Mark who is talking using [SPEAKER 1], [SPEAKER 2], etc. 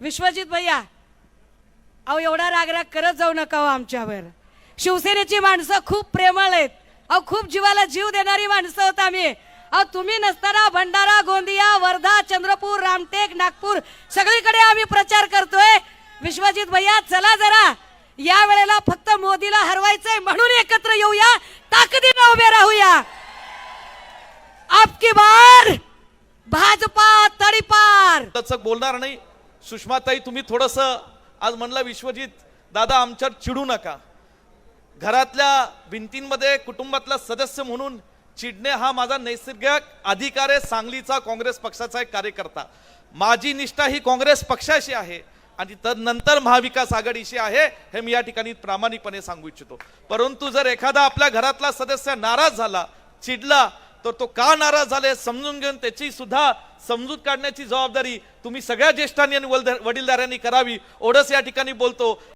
[SPEAKER 1] विश्वजित भैया अहो एवढा रागराग करत जाऊ नका हो आमच्यावर. शिवसेनेची माणसं खूप प्रेमळ आहेत. अहो खूप जीवाला जीव देणारी माणसं होत आम्ही. अहो तुम्ही नसताना भंडारा गोंदिया वर्धा चंद्रपूर रामटेक नागपूर सगळीकडे आम्ही प्रचार करतोय. विश्वजित भैया चला जरा. या वेळेला फक्त मोदीला हरवायचंय म्हणून एकत्र येऊया. ताकदीनं उभे राहूया. आपकी बार भाजपा तडीपार.
[SPEAKER 2] तसं बोलणार नाही. सुषमाताई तुम्ही थोडंसं आज म्हणला विश्वजित दादा आमच्यावर चिडू नका. घरातल्या भिंतींमध्ये कुटुंबातला सदस्य म्हणून चिडणे हा माझा नैसर्गिक अधिकार आहे सांगलीचा काँग्रेस पक्षाचा एक कार्यकर्ता. माझी निष्ठा ही काँग्रेस पक्षाशी आहे आणि तदनंतर महाविकास आघाडीशी आहे हे मी या ठिकाणी प्रामाणिकपणे सांगू इच्छितो. परंतु जर एखादा आपल्या घरातला सदस्य नाराज झाला चिडला तर तो का नाराज झाले समजून घेऊन त्याची सुद्धा समजूत काढण्याची जबाबदारी तुम्ही सगळ्या ज्येष्ठांनी आणि वलद- वडीलधाऱ्यांनी करावी. ओढस या ठिकाणी बोलतो.